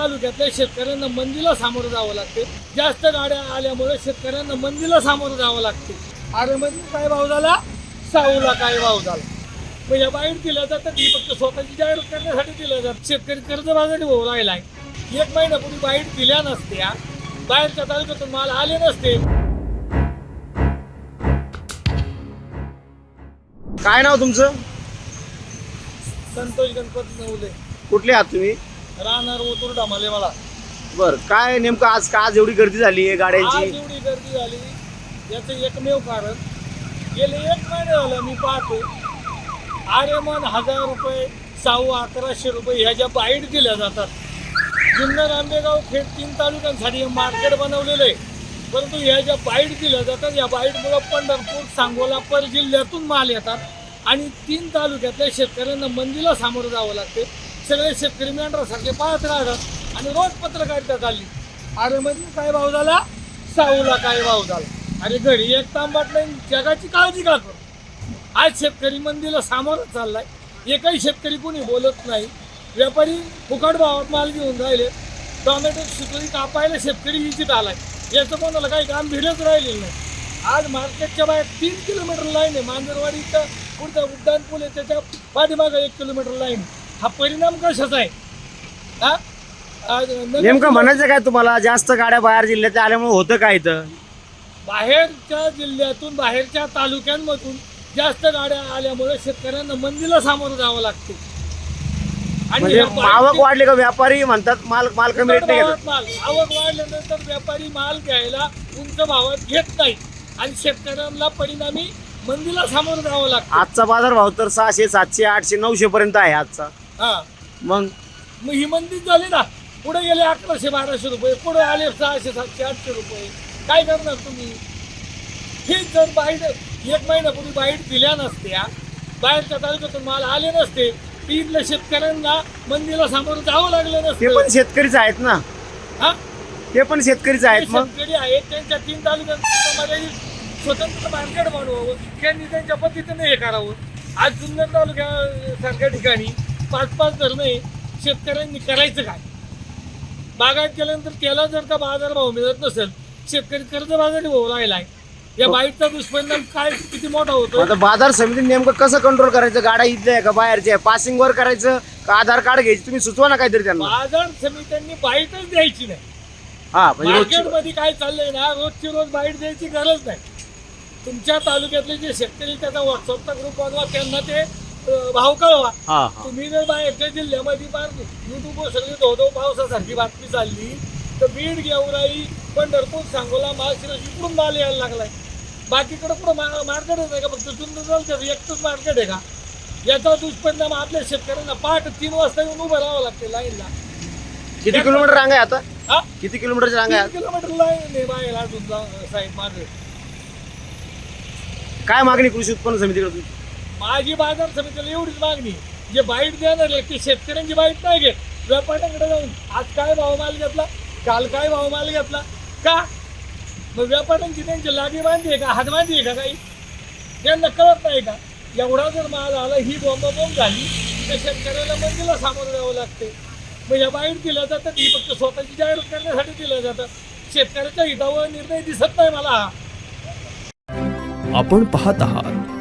तालुक्यातल्या शेतकऱ्यांना मंदीला सामोरं जावं लागते. जास्त गाड्या आल्यामुळे शेतकऱ्यांना मंदीला सामोरं जावं लागते. अरे मंदी काय भाव झाला? साऊला काय भाव झाला? मग या बाहेर दिल्या जातात ही फक्त स्वतःची जाहिरात करण्यासाठी दिल्या जातात शेतकरी कर्जबाजारी होऊ राहिलाय. एक महिन्यापूर्वी बाहेर दिल्या नसत्या. बाहेरच्या तालुक्यातून माल आले नसते. काय नाव तुमचं? संतोष गणपती नवले. कुठले आहात तुम्ही? राहणार ओतूर डामाले मला बर काय नेमकं आज का आज एवढी गर्दी झाली आहे आज गाड्यांची एवढी गर्दी झाली. याचं एकमेव कारण गेले एक महिने झालं मी पाहतो आर्यमान हजार रुपये सहावा अकराशे रुपये ह्या ज्या बाईट दिल्या जातात. जुन्नर आंबेगाव खेड तीन तालुक्यांसाठी हे मार्केट बनवलेलं आहे. परंतु ह्या ज्या बाईट दिल्या जातात या बाईटमुळं पंढरपूर सांगोला पर जिल्ह्यातून माल येतात आणि तीन तालुक्यातल्या शेतकऱ्यांना मंदीला सामोरं जावं लागते. सगळे शेतकरी मेंढरासारखे पाहत राहतात आणि रोज पत्रकारिता चालली. अरे मध्ये काय भाव झाला? साऊला काय भाव झाला? अरे घरी एक तांबाट नाही जगाची काळजी का करू? आज शेतकरी मंदीला सामोरं चाललाय. एकही शेतकरी कोणी बोलत नाही. व्यापारी फुकट भावात माल घेऊन राहिले. टॉमॅटो सुकळी कापायला शेतकरी इजित आलाय. याचं कोणाला काही काम भिडच राहिलेलं नाही. आज मार्केटच्या बाहेर तीन किलोमीटर लाईन आहे. मांजरवाडीचं पुढचा उड्डाण पूल आहे. त्याच्या पाठीमागं एक किलोमीटर लाईन हा परिणाम कशाचा आहे? हा? नेमकं म्हणायचं काय तुम्हाला? जास्त गाड्या बाहेर जिल्ह्यात आल्यामुळे होतं काय इथं? बाहेरच्या जिल्ह्यातून बाहेरच्या तालुक्यांमधून जास्त गाड्या आल्यामुळे शेतकऱ्यांना मंदीला सामोरं जावं लागते. आणि म्हणजे आवक वाढली का? व्यापारी म्हणतात माल माल कमी रेट नाही घेतात. माल. आवक वाढल्यानंतर व्यापारी माल घ्यायला उंच भावात घेत नाही आणि शेतकऱ्यांना परिणामी मंदीला सामोरं जावं लागतं. आजचा बाजार भाव तर सहाशे सातशे आठशे नऊशे पर्यंत आहे आजचा. हा. मग? मग ही मंदीच झाली ना पुढे गेले अकराशे बाराशे रुपये पुढे आले सहाशे सातशे आठशे रुपये. काय करणार तुम्ही? हे जर बाईट एक महिन्यापूर्वी बाईट दिल्या नसत्या बाहेरच्या तालुक्यातून माल आले नसते तर इथल्या शेतकऱ्यांना मंदीला सामोरं जावं लागलं ते नसतं पण शेतकरीच आहेत ना. हा? ते पण शेतकरीच आहेत मग? शेतकरी आहेत त्यांच्या तीन तालुक्यांमध्ये स्वतंत्र मार्केट बनवावं त्यांनी त्यांच्या पद्धतीने हे करावं. आज जुन्नर तालुक्यासारख्या ठिकाणी पाच पाच धरणे शेतकऱ्यांनी करायचं काय? बागायत केल्यानंतर त्याला जर का बाजारभाव मिळत नसेल शेतकरी कर्जबाजारी भाऊ राहिलाय. या बाईटचा दुष्परिणाम काय? किती मोठा होतो आता बाजार समिती नेमकं कसं कंट्रोल करायचं? गाड्या इथल्या आहे का बाहेरच्या आहे? पासिंग वर करायचं? का आधार कार्ड घ्यायचं? तुम्ही सुचवा ना काहीतरी त्यांना. बाजार समित्यांनी बाईटच द्यायची नाही. हा म्हणजे रोजची- मार्केटमध्ये काय चाललंय ना रोजची रोज बाईट द्यायची गरज नाही. तुमच्या तालुक्यातले जे शेतकरी त्याचा व्हॉट्सअपचा ग्रुप बनवा त्यांना ते अं, भाव कळवा. हा हा. तुम्ही जर बाहेरच्या जिल्ह्यामध्ये फार युट्यूबवर सगळी धोधो पावसासारखी बातमी चालली तर बीड गेवराई पंढरपूर सांगोला माळशिरस इकडून माल यायला लागलाय. बाकीकडे कुठं मा मार्केटच आहे का? फक्त सुंदर एकच मार्केट आहे का? याचा दुष्परिणाम आपल्या शेतकऱ्यांना पहाट तीन वाजता येऊन उभं राहावं लागते लाईनला. किती किलोमीटर रांग आहे आता? हा? किती किलोमीटरची रांग आहे? किलोमीटर लाईन आहे बाहेर अजून जा- साहेब माझं. काय मागणी कृषी उत्पन्न समितीकडे तुमची? माझी बाजार समितीला एवढीच मागणी जे बाईट देणार ते शेतकऱ्यांची बाईट नाही घेत. व्यापाऱ्यांकडे जाऊन आज काय भाव माल घेतला? काल काय भाव माल घेतला? का? मग व्यापाऱ्यांची त्यांची लागी बांधली आहे का? हात बांधली आहे का काही? त्यांना कळत नाही का? एवढा जर माल आला ही बॉम्ब बॉम्ब झाली तर शेतकऱ्याला मंदीला सामोरं जावं लागते. मग या बाहेर दिलं जातं ही फक्त स्वतःची जाहिरात करण्यासाठी दिलं जातं शेतकऱ्याच्या हितावर निर्णय दिसत नाही मला. आपण पाहत आहात